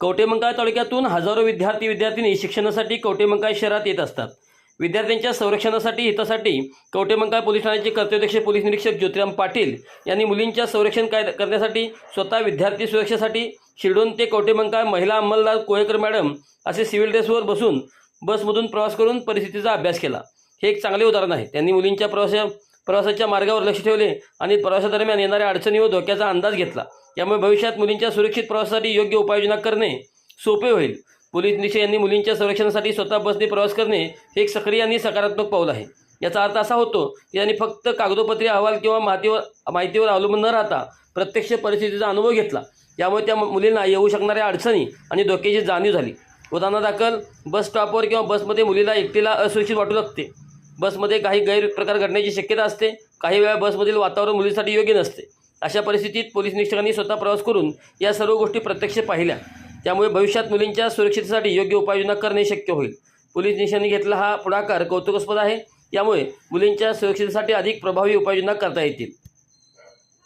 कवटेमंकाळ तालुक्यातून हजारो विद्यार्थी विद्यार्थिनी शिक्षणासाठी कवटेमंकाळ शहरात येत असतात. विद्यार्थ्यांच्या संरक्षणासाठी हितासाठी कवटेमंकाळ पोलीस ठाण्याचे कर्तव्यक्ष पोलीस निरीक्षक ज्योतिराम पाटील यांनी मुलींच्या संरक्षण काय करण्यासाठी स्वतः विद्यार्थी सुरक्षेसाठी शिरडून ते कवटेमंकाळ महिला अंमलदार कोयकर मॅडम असे सिव्हिल ड्रेसवर बसून बसमधून प्रवास करून परिस्थितीचा अभ्यास केला. हे एक चांगले उदाहरण आहे. त्यांनी मुलींच्या प्रवासा प्रवासाच्या मार्गावर लक्ष ठेवले आणि प्रवासादरम्यान येणाऱ्या अडचणी व धोक्याचा अंदाज घेतला. यामुळे भविष्यात मुलींच्या सुरक्षित प्रवासासाठी योग्य उपाययोजना करणे सोपे होईल. पोलीस निरीक्षक यांनी मुलींच्या संरक्षणासाठी स्वतः बसने प्रवास करणे हे एक सक्रिय आणि सकारात्मक पाऊल आहे. याचा अर्थ असा होतो की त्यांनी फक्त कागदोपत्री अहवाल किंवा माहितीवर माहितीवर अवलंबून न राहता प्रत्यक्ष परिस्थितीचा अनुभव घेतला. यामुळे त्या मुलींना येऊ शकणाऱ्या अडचणी आणि धोक्याची जाणीव झाली. उदाहरणादाखल बस स्टॉपवर किंवा बसमध्ये मुलीला एकटीला असुरक्षित वाटू लागते. बसमध्ये काही गैरप्रकार घडण्याची शक्यता असते. काही वेळा बसमधील वातावरण मुलीसाठी योग्य नसते. अशा परिस्थितीत पोलीस निरीक्षकांनी स्वतः प्रवास करून या सर्व गोष्टी प्रत्यक्ष पाहिल्या. त्यामुळे भविष्यात मुलींच्या सुरक्षितेसाठी योग्य उपाययोजना करणे शक्य होईल. पोलीस निरीक्षकांनी घेतला हा पुढाकार कौतुकास्पद आहे. यामुळे मुलींच्या सुरक्षितेसाठी अधिक प्रभावी उपाययोजना करता येतील.